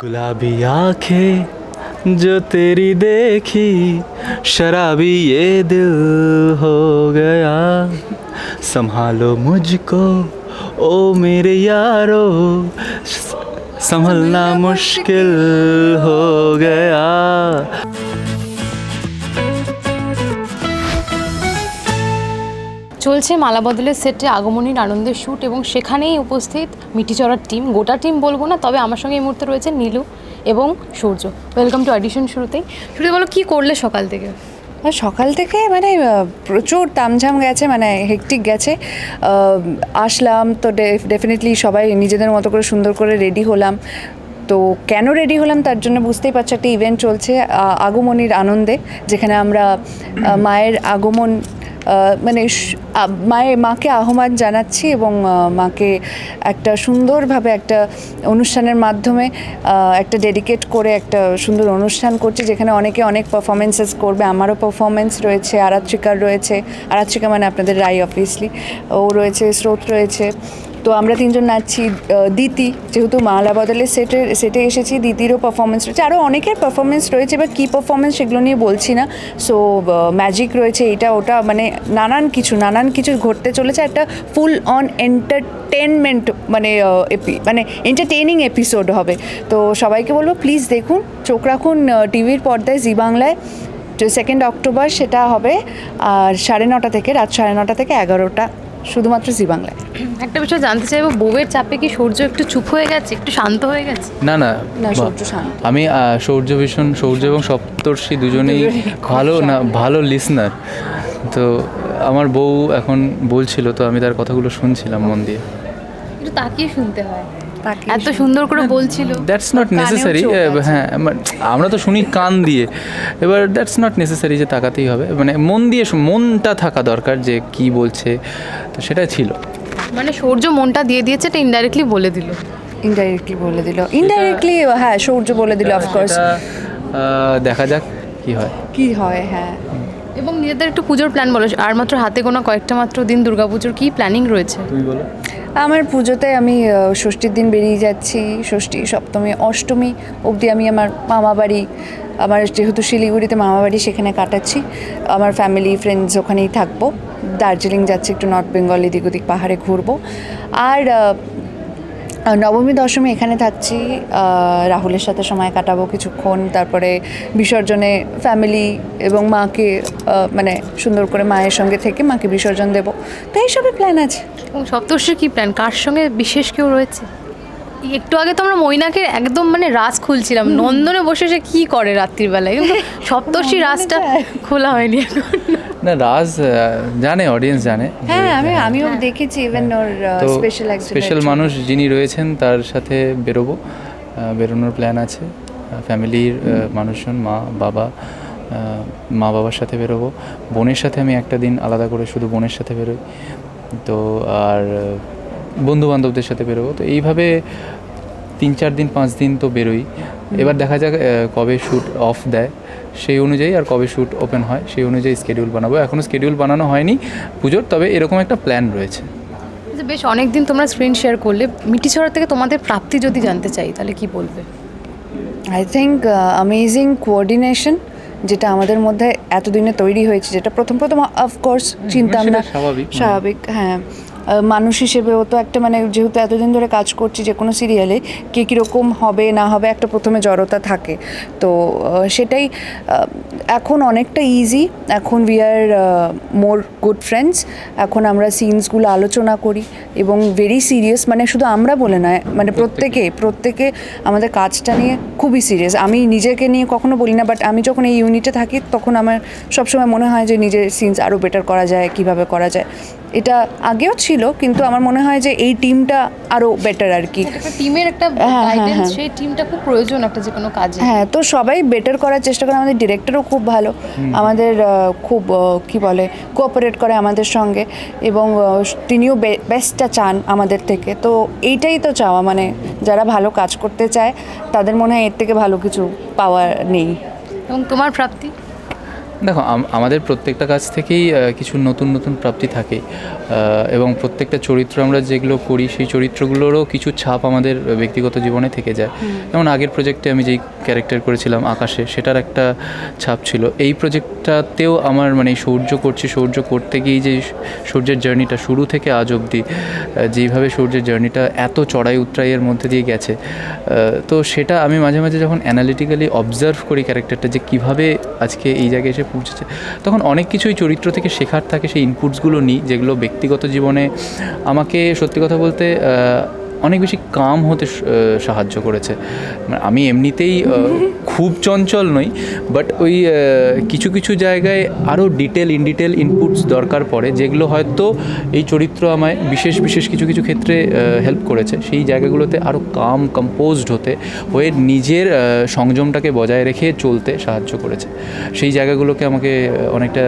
गुलाबी आँखें जो तेरी देखी, शराबी ये दिल हो गया। संभालो मुझको, ओ मेरे यारो संभलना मुश्किल हो गया। চলছে মালা বদলের সেটে আগমনীর আনন্দের শ্যুট এবং সেখানেই উপস্থিত মিটিচড়ার টিম। গোটা টিম বলব না, তবে আমার সঙ্গে এই মুহূর্তে রয়েছে নীলু এবং সূর্য। ওয়েলকাম টু অডিশন শুরুতেই। শুরুতে বলো, কি করলে সকাল থেকে? সকাল থেকে মানে প্রচুর তামঝাম গেছে মানে হেকটিক গেছে। আসলাম, তো ডেফিনেটলি সবাই নিজেদের মতো করে সুন্দর করে রেডি হলাম। তো কেন রেডি হলাম তার জন্য বুঝতেই পারছ, একটা ইভেন্ট চলছে আগমনীর আনন্দে, যেখানে আমরা মায়ের আগমন মানে মায়ে, মাকে আহ্বান জানাচ্ছি এবং মাকে একটা সুন্দরভাবে একটা অনুষ্ঠানের মাধ্যমে একটা ডেডিকেট করে একটা সুন্দর অনুষ্ঠান করছি, যেখানে অনেকে অনেক পারফরমেন্সেস করবে। আমারও পারফরমেন্স রয়েছে, আরাত্রিকার রয়েছে। আরাত্রিকা মানে আপনাদের রায় অবভিয়াসলি ও রয়েছে, স্রোত রয়েছে। তো আমরা তিনজন নাচছি দিতি, যেহেতু মালা বদলের সেটে সেটে এসেছি, দিতিরও পারফরমেন্স রয়েছে। আরও অনেকের পারফরমেন্স রয়েছে এবার কী পারফরমেন্স সেগুলো নিয়ে বলছি না। সো ম্যাজিক রয়েছে এটা ওটা মানে নানান কিছু নানান কিছু ঘটতে চলেছে। একটা ফুল অন এন্টারটেনমেন্ট মানে epi- মানে এন্টারটেনিং এপিসোড হবে। তো সবাইকে বলব প্লিজ দেখুন, চোখ রাখুন টিভির পর্দায়, জি বাংলায়। সেকেন্ড অক্টোবর সেটা হবে, আর সাড়ে নটা থেকে, রাত সাড়ে নটা থেকে এগারোটা। শুধুমাত্র জি বাংলায়। একটা বিষয় জানতে চাইব বউয়ের চাপে কি সূর্য একটু চুপ হয়ে গেছে একটু শান্ত হয়ে গেছে? না না। না, সূর্য শান্ত। আমি আহ, ভীষণ সূর্য এবং সপ্তর্ষি দুজনেই ভালো না ভালো লিসনার তো আমার বউ এখন বলছিল তো আমি তার কথাগুলো শুনছিলাম মন দিয়ে। একটু তাকিয়ে শুনতে হয়। এত সুন্দর করে বলছিল। দ্যাটস নট নেসেসারি হ্যাঁ মানে আমরা তো শুনি কান দিয়ে। এবার দ্যাটস নট নেসেসারি যে তাকাতেই হবে। মানে মন দিয়ে মনটা থাকা দরকার যে কি বলছে তো সেটা ছিল। মানে সূর্য মনটা দিয়ে দিয়েছে এটা ইনডাইরেক্টলি বলে দিল। ইনডাইরেক্টলি বলে দিল। ইনডাইরেক্টলি হ্যাঁ সূর্য বলে দিল অফকোর্স দেখা যাক কি হয়। কি হয় হ্যাঁ। এবং নিজেদের একটু পুজোর প্ল্যান বলো। আর মাত্র হাতে গোনা কয়েকটা মাত্র দিন দুর্গাপুজোর কি প্ল্যানিং রয়েছে? তুমি বলো। আমার পুজোতে আমি ষষ্ঠীর দিন বেরিয়ে যাচ্ছি। ষষ্ঠী, সপ্তমী, অষ্টমী অবধি আমি আমার মামা বাড়ি আমার যেহেতু শিলিগুড়িতে মামা বাড়ি সেখানে কাটাচ্ছি। আমার ফ্যামিলি ফ্রেন্ডস ওখানেই থাকব। দার্জিলিং যাচ্ছি একটু নর্থ বেঙ্গল এদিক ওদিক পাহাড়ে ঘুরবো। আর নবমী দশমী এখানে থাকছি। রাহুলের সাথে সময় কাটাবো কিছুক্ষণ। তারপরে বিসর্জনে ফ্যামিলি এবং মাকে মানে সুন্দর করে মায়ের সঙ্গে থেকে মাকে বিসর্জন দেবো। তো এইসবই প্ল্যান আছে। সপ্তর্ষির কি প্ল্যান কার সঙ্গে বিশেষ কেউ রয়েছে? একটু আগে তো আমরা মৈনাকে একদম মানে রাজ খুলছিলাম। নন্দনে বসে সে কী করে রাত্রিবেলায়? কিন্তু সপ্তর্ষি রাজটা খোলা হয়নি এখন। না রাজ জানে অডিয়েন্স জানে। হ্যাঁ আমি আমিও দেখেছি ইভেন ওর স্পেশাল স্পেশাল মানুষ যিনি রয়েছেন তার সাথে বেরোবো। বেরোনোর প্ল্যান আছে। ফ্যামিলির মানুষজন মা বাবা মা বাবার সাথে বেরোবো। বোনের সাথে আমি একটা দিন আলাদা করে শুধু বোনের সাথে বেরোই। তো আর বন্ধু বান্ধবদের সাথে বেরোবো। তো এইভাবে তিন চার দিন পাঁচ দিন তো বেরোই। এবার দেখা যাক কবে শ্যুট অফ দেয়। সেই অনুযায়ী আর কবে শ্যুট ওপেন হয় সেই অনুযায়ী স্কেডিউল বানাবো। এখনও স্কেডিউল বানানো হয়নি পুজোর তবে এরকম একটা প্ল্যান রয়েছে। বেশ অনেক দিন তোমরা স্ক্রিন শেয়ার করলে। মিটি মিটিছড়া থেকে তোমাদের প্রাপ্তি যদি জানতে চাই তাহলে কি বলবে? আই থিঙ্ক অ্যামেজিং কোঅর্ডিনেশন যেটা আমাদের মধ্যে এতদিনে তৈরি হয়েছে যেটা প্রথম প্রথম অফকোর্স চিনতাম সেটা না। স্বাভাবিক। স্বাভাবিক হ্যাঁ। মানুষ হিসেবেও তো একটা মানে যেহেতু এতদিন ধরে কাজ করছি যে কোনো সিরিয়ালে কে কীরকম হবে না হবে একটা প্রথমে জড়তা থাকে। তো সেটাই এখন অনেকটা ইজি এখন we are more good friends এখন আমরা সিনসগুলো আলোচনা করি এবং ভেরি সিরিয়াস মানে শুধু আমরা বলে নয় মানে প্রত্যেকে প্রত্যেকে। আমাদের কাজটা নিয়ে খুবই সিরিয়াস আমি নিজেকে নিয়ে কখনো বলি না বাট আমি যখন এই ইউনিটে থাকি তখন আমার সবসময় মনে হয় যে নিজের সিনস আরও বেটার করা যায় কীভাবে করা যায়। এটা আগেও ছিল কিন্তু আমার মনে হয় যে এই টিমটা আরও বেটার আর কি। একটা টিমের একটা হ্যাঁ, গাইডেন্স হ্যাঁ। সেই টিমটা খুব প্রয়োজন একটা যে কোনো কাজে। হ্যাঁ তো সবাই বেটার করার চেষ্টা করে আমাদের ডিরেক্টরও খুব ভালো। আমাদের খুব কি বলে কোঅপারেট করে আমাদের সঙ্গে এবং তিনিও বেস্টটা চান আমাদের থেকে। তো এইটাই তো চাওয়া মানে যারা ভালো কাজ করতে চায় তাদের মনে হয় এর থেকে ভালো কিছু পাওয়া নেই। এবং তোমার প্রাপ্তি? দেখো আমাদের প্রত্যেকটা কাজ থেকেই কিছু নতুন নতুন প্রাপ্তি থাকে। এবং প্রত্যেকটা চরিত্র আমরা যেগুলো করি সেই চরিত্রগুলোরও কিছু ছাপ আমাদের ব্যক্তিগত জীবনে থেকে যায়। যেমন আগের প্রজেক্টে আমি যেই ক্যারেক্টার করেছিলাম আকাশে সেটার একটা ছাপ ছিল। এই প্রজেক্টটাতেও আমার মানে সৌর্য করছি সৌর্য করতে গিয়ে যে সূর্যের জার্নিটা শুরু থেকে আজ অবধি যেইভাবে সূর্যের জার্নিটা এত চড়াই উত্তরাইয়ের মধ্যে দিয়ে গেছে তো সেটা আমি মাঝে মাঝে যখন অ্যানালিটিক্যালি অবজার্ভ করি ক্যারেক্টারটা যে কীভাবে আজকে এই জায়গায় এসে পৌঁছেছে। তখন অনেক কিছুই চরিত্র থেকে শেখার থাকে, সেই ইনপুটসগুলো নিই, যেগুলো ব্যক্তিগত জীবনে আমাকে সত্যি কথা বলতে অনেক বেশি কাম হতে সাহায্য করেছে। মানে আমি এমনিতেই খুব চঞ্চল নই বাট ওই কিছু কিছু জায়গায় আরও ডিটেল ইন ডিটেল ইনপুটস দরকার পড়ে যেগুলো হয়তো এই চরিত্র আমায় বিশেষ বিশেষ কিছু কিছু ক্ষেত্রে হেল্প করেছে। সেই জায়গাগুলোতে আরও কাম কম্পোজড হতে হয়ে নিজের সংযমটাকে বজায় রেখে চলতে সাহায্য করেছে। সেই জায়গাগুলোকে আমাকে অনেকটা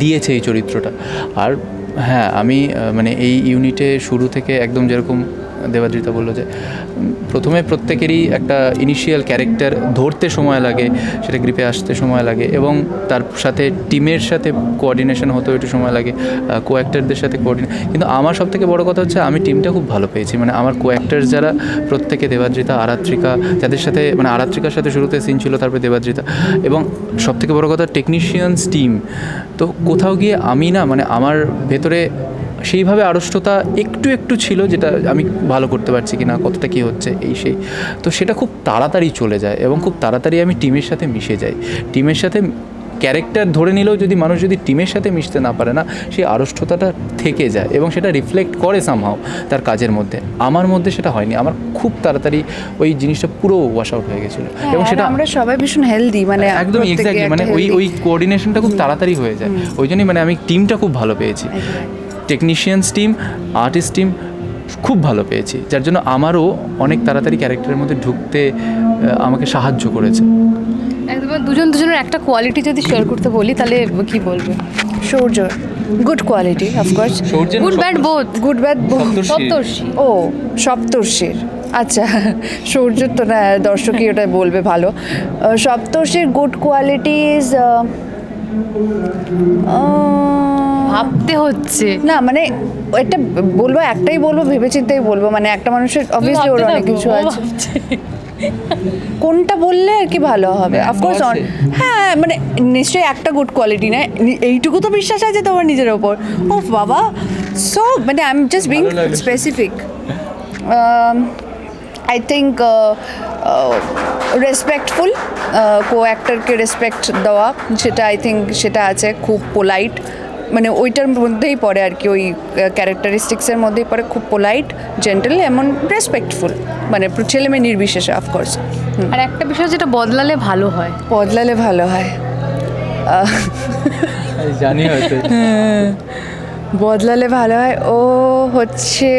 দিয়েছে এই চরিত্রটা। আর হ্যাঁ আমি মানে এই ইউনিটে শুরু থেকে একদম যেরকম দেবাদ্রিতা বলল যে প্রথমে প্রত্যেকেরই একটা ইনিশিয়াল ক্যারেক্টার ধরতে সময় লাগে, সেটা গ্রিপে আসতে সময় লাগে এবং তার সাথে টিমের সাথে কোঅর্ডিনেশন হতেও একটু সময় লাগে কো অ্যাক্টারদের সাথে কোঅর্ডিনে কিন্তু আমার সব থেকে বড় কথা হচ্ছে আমি টিমটা খুব ভালো পেয়েছি। মানে আমার কো অ্যাক্টার্স যারা, প্রত্যেকে দেবাদ্রিতা, আরাত্রিকা, যাদের সাথে মানে আরাত্রিকার সাথে শুরুতে সিন ছিল, তারপরে দেবাদ্রিতা। এবং সব থেকে বড় কথা টেকনিশিয়ানস টিম তো কোথাও গিয়ে আমি না মানে আমার ভেতরে সেইভাবে আড়ষ্টতা একটু একটু ছিল যেটা আমি ভালো করতে পারছি কি না কতটা কী হচ্ছে এই সেই। তো সেটা খুব তাড়াতাড়ি চলে যায় এবং খুব তাড়াতাড়ি আমি টিমের সাথে মিশে যাই। টিমের সাথে ক্যারেক্টার ধরে নিলেও যদি মানুষ যদি টিমের সাথে মিশতে না পারে না সেই আড়ষ্টতাটা থেকে যায় এবং সেটা রিফ্লেক্ট করে সামহাও তার কাজের মধ্যে। আমার মধ্যে সেটা হয়নি। আমার খুব তাড়াতাড়ি ওই জিনিসটা পুরো ওয়াশ আউট হয়ে গেছিল। এবং সেটা আমরা সবাই ভীষণ হেলদি মানে একদম এক্স্যাক্টলি মানে ওই ওই কোঅর্ডিনেশনটা খুব তাড়াতাড়ি হয়ে যায়। ওই জন্যই মানে আমি টিমটা খুব ভালো পেয়েছি। টেকনিশিয়ানস টিম আর্টিস্ট টিম খুব ভালো পেয়েছি। যার জন্য আমারও অনেক তাড়াতাড়ি ক্যারেক্টারের মধ্যে ঢুকতে আমাকে সাহায্য করেছে। একদম দুজন দুজনের একটা কোয়ালিটি যদি শেয়ার করতে বলি তাহলে কি বলবে? Shaurya good quality of course good bad both good bad Saptarshi. Saptarshi. ও সপ্তর্ষির। আচ্ছা সূর্য তো না দর্শকই ওটা বলবে ভালো। সপ্তর্ষির গুড কোয়ালিটিজ ভাবতে হচ্ছে। না মানে একটা বলব একটাই বলব ভেবেচিন্তেই বলব। মানে একটা মানুষের অবভিয়াসলি ওর অনেক কিছু আছে। কোনটা বললে আর কি ভালো হবে? অফকোর্স আছে। হ্যাঁ মানে নিশ্চয়ই একটা গুড কোয়ালিটি না। এইটুকু তো বিশ্বাস আছে তোমার নিজের ওপর। ও বাবা। সো মানে I am just being specific I think respectful co অ্যাক্টরকে respect দেওয়া সেটা আই থিঙ্ক সেটা আছে খুব পোলাইট মানে ওইটার মধ্যেই পড়ে আর কি ওই ক্যারেক্টারিস্টিক্সের মধ্যেই পড়ে খুব পোলাইট জেন্টেল এমন রেসপেক্টফুল মানে ছেলে মেয়ে নির্বিশেষে অফকোর্স আর একটা বিষয় যেটা বদলালে ভালো হয়। বদলালে ভালো হয়। জানি হয়তো। বদলালে ভালো হয় ও হচ্ছে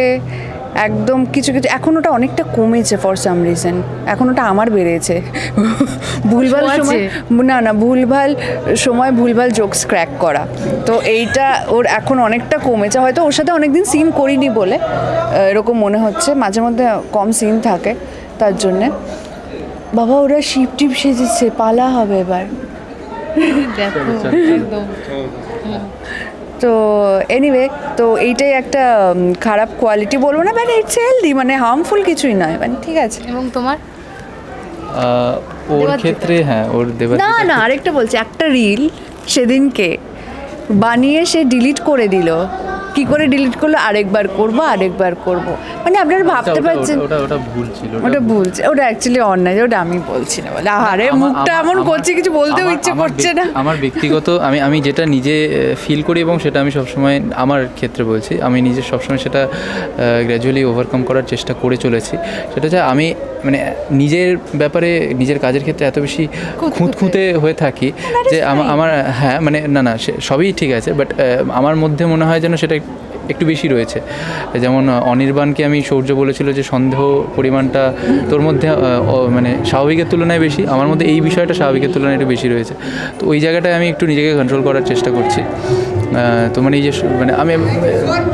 একদম কিছু কিছু এখন ওটা অনেকটা কমেছে ফর সাম রিজন এখন ওটা আমার বেড়েছে। ভুলভাল সময় না না ভুলভাল সময় ভুলভাল জোকস ক্র্যাক করা। তো এইটা ওর এখন অনেকটা কমেছে। হয়তো ওর সাথে অনেকদিন সিন করিনি বলে এরকম মনে হচ্ছে। মাঝে মধ্যে কম সিন থাকে তার জন্যে। বাবা ওরা শিপ টিপ সেজেছে পালা হবে এবার। দেখো একদম। তো এনিওয়ে তো এইটাই একটা খারাপ কোয়ালিটি বলব না মানে ইটস হেলদি মানে হার্মফুল কিছুই নয় মানে ঠিক আছে। এবং তোমার? ওর ক্ষেত্রে হ্যাঁ ওর দেবা না না আরেকটা বলছি একটা রিল সেদিনকে বানিয়ে সে ডিলিট করে দিল। কি করে ডিলিট করল আরেকবার করব আরেকবার করব। মানে আপনারা ভাবতে পারছেন ওটা ওটা ভুল ছিল ওটা ওটা অ্যাকচুয়ালি অন্যায় ওটা আমি বলছি না বলে। আরে মুখটা এমন করছে কিছু বলতেও ইচ্ছে করছে না। আমার ব্যক্তিগত আমি আমি যেটা নিজে ফিল করি এবং সেটা আমি সবসময় আমার ক্ষেত্রে বলছি আমি নিজে সবসময় সেটা গ্র্যাজুয়ালি ওভারকাম করার চেষ্টা করে চলেছি। সেটা হচ্ছে আমি মানে নিজের ব্যাপারে নিজের কাজের ক্ষেত্রে এত বেশি খুঁতখুঁতে। হয়ে থাকি যে আমা- আমার হ্যাঁ মানে না না সে সবই ঠিক আছে বাট আমার মধ্যে মনে হয় যেন সেটা একটু বেশি রয়েছে। যেমন অনির্বাণকে আমি সৌর্য বলেছিল যে, সন্দেহ পরিমাণটা তোর মধ্যে মানে স্বাভাবিকের তুলনায় বেশি, আমার মধ্যে এই বিষয়টা স্বাভাবিকের তুলনায় একটু বেশি রয়েছে। তো ওই জায়গাটায় আমি একটু নিজেকে কন্ট্রোল করার চেষ্টা করছি। তো মানে এই যে মানে আমি,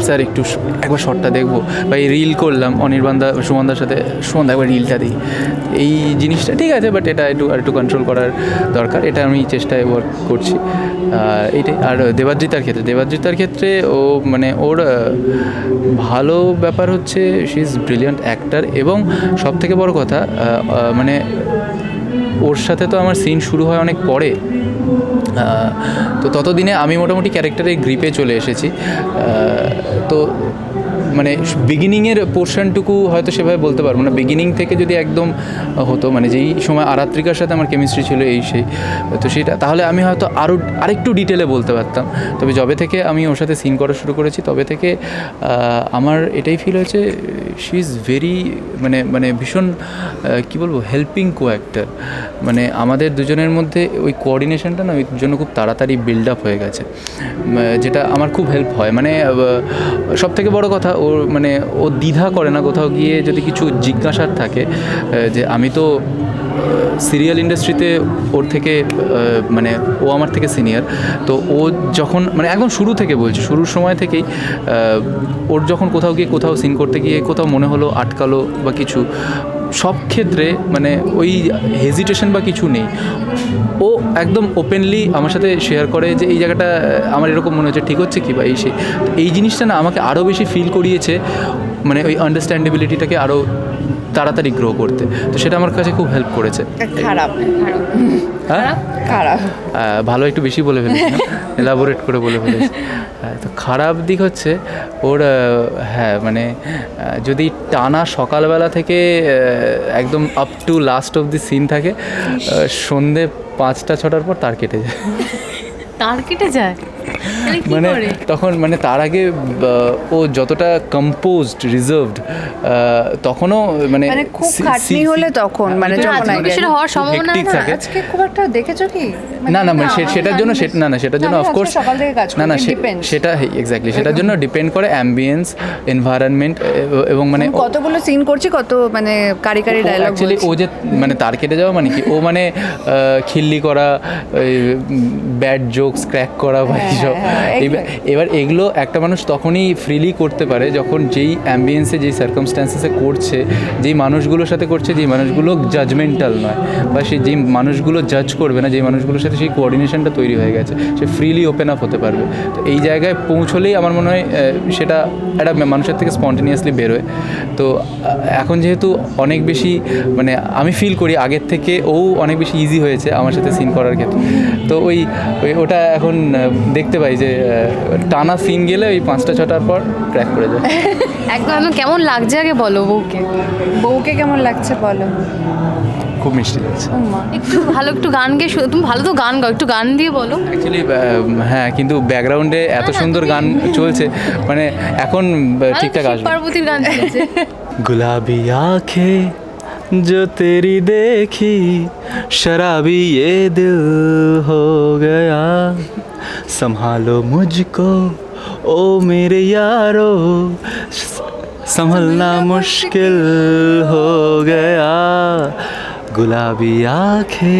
স্যার, একটু একবার শটটা দেখব। বা এই রিল করলাম, অনির্বাণদা, সুমনদার সাথে সুমনদা একবার রিলটা দিই। এই জিনিসটা ঠিক আছে বাট এটা একটু, আর একটু কন্ট্রোল করার দরকার। এটা আমি চেষ্টায় ওয়ার্ক করছি। আর এইটাই আর দেবাদ্রিতার ক্ষেত্রে দেবাদ্রিতার ক্ষেত্রে ও মানে ওর ভালো ব্যাপার হচ্ছে শি ইজ ব্রিলিয়ান্ট অ্যাক্টার এবং সব থেকে বড় কথা মানে ওর সাথে তো আমার সিন শুরু হয় অনেক পরে। তো ততদিনে আমি মোটামুটি ক্যারেক্টারের গ্রিপে চলে এসেছি। তো মানে বিগিনিংয়ের পোর্শনটুকু হয়তো সেভাবে বলতে পারব না। বিগিনিং থেকে যদি একদম হতো মানে যেই সময় আরাত্রিকার সাথে আমার কেমিস্ট্রি ছিল এই সেই, তো সেটা, তাহলে আমি হয়তো আরও আরেকটু ডিটেলে বলতে পারতাম। তবে যবে থেকে আমি ওর সাথে সিন করা শুরু করেছি, তবে থেকে আমার এটাই ফিল হয়েছে শি ইজ ভেরি মানে মানে ভীষণ কী বলব হেল্পিং কো অ্যাক্টার মানে আমাদের দুজনের মধ্যে ওই কোঅর্ডিনেশনটা না, ওই জন্য খুব তাড়াতাড়ি বিল্ড আপ হয়ে গেছে। যেটা আমার খুব হেল্প হয়। মানে সব থেকে বড় কথা ওর মানে ও দ্বিধা করে না কোথাও গিয়ে যদি কিছু জিজ্ঞাসার থাকে যে আমি তো সিরিয়াল ইন্ডাস্ট্রিতে ওর থেকে মানে ও আমার থেকে সিনিয়র তো ও যখন মানে একদম শুরু থেকে বলছি, শুরুর সময় থেকেই ওর যখন কোথাও গিয়ে কোথাও সিন করতে গিয়ে কোথাও মনে হলো আটকালো বা কিছু সব ক্ষেত্রে মানে ওই হেজিটেশন বা কিছু নেই। ও একদম ওপেনলি আমার সাথে শেয়ার করে যে এই জায়গাটা, আমার এরকম মনে হচ্ছে, ঠিক হচ্ছে কি বা এই তো এই জিনিসটা না আমাকে আরও বেশি ফিল করিয়েছে মানে ওই আন্ডারস্ট্যান্ডেবিলিটিটাকে আরও তাড়াতাড়ি গ্রো করতে। তো সেটা আমার কাছে খুব হেল্প করেছে। খারাপ। খারাপ। ভালো একটু বেশি বলে ফেলেছি এলাবোরেট করে বলে ফেলেছি। হ্যাঁ, তো খারাপ দিক হচ্ছে ওর হ্যাঁ মানে যদি টানা সকালবেলা থেকে একদম up to last of the scene থাকে সন্ধে পাঁচটা ছটার পর তার কেটে যায়। তার কেটে যায়? মানে তখন মানে তার আগে ও যতটা কম্পোজড রিজার্ভড তখনও মানে মানে খুব খাটনি হলে তখন মানে যখন আগে- সেটা হওয়ার সম্ভাবনা না? আজকে খুব একটা দেখেছ কি? না না মানে সেটার জন্য সে- না না সেটার জন্য অফকোর্স সকাল থেকে কাজ না না সেটা এক্স্যাক্টলি সেটার জন্য ডিপেন্ড করে অ্যাম্বিয়েন্স এনভায়রনমেন্ট এবং মানে কতগুলো সিন করছি কত মানে কারি কারি ডায়লগ অ্যাকচুয়ালি ও যে মানে তার কেটে যাওয়া মানে কি? ও মানে খিল্লি করা ব্যাড জোকস ক্র্যাক করা বা হ্যাঁ, এইসব হ্যাঁ, হ্যাঁ, এবার- এগুলো একটা মানুষ তখনই ফ্রিলি করতে পারে যখন যেই অ্যাম্বিয়েন্সে যেই সার্কামস্ট্যান্সেসে করছে যেই মানুষগুলোর সাথে করছে যেই মানুষগুলো জাজমেন্টাল নয় বা সেই যেই মানুষগুলো জাজ করবে না যেই মানুষগুলোর সাথে সেই কোঅর্ডিনেশনটা তৈরি হয়ে গেছে সে ফ্রিলি ওপেন আপ হতে পারবে। তো এই জায়গায় পৌঁছলেই আমার মনে হয় সেটা একটা মানুষের থেকে স্পন্টেনিয়াসলি বেরোয়। তো এখন যেহেতু অনেক বেশি মানে আমি ফিল করি আগের থেকে ও অনেক বেশি ইজি হয়েছে আমার সাথে সিন করার ক্ষেত্রে। তো ওই ওই ওটা এখন আহ, দেখতে পাই যে টানা সিন গেলে ওই পাঁচটা ছটার পর ক্র্যাক করে যায়। একদম কেমন লাগছে আগে বলো বউকে? বউকে কেমন লাগছে বলো? খুব মিষ্টি লাগছে। একটু ভালো একটু গান গিয়ে তুমি ভালো তো গান গাও একটু গান দিয়ে বলো। অ্যাকচুয়ালি হ্যাঁ কিন্তু ব্যাকগ্রাউন্ডে এত হ্যাঁ, সুন্দর গান চলছে মানে এখন ঠিকঠাক আসবে। পার্বতীর গান চলছে। গুলাবি আঁখে जो तेरी देखी शराबी ये दिल हो गया। संभालो मुझको ओ मेरे यारो संभलना मुश्किल हो गया। गुलाबी आँखें।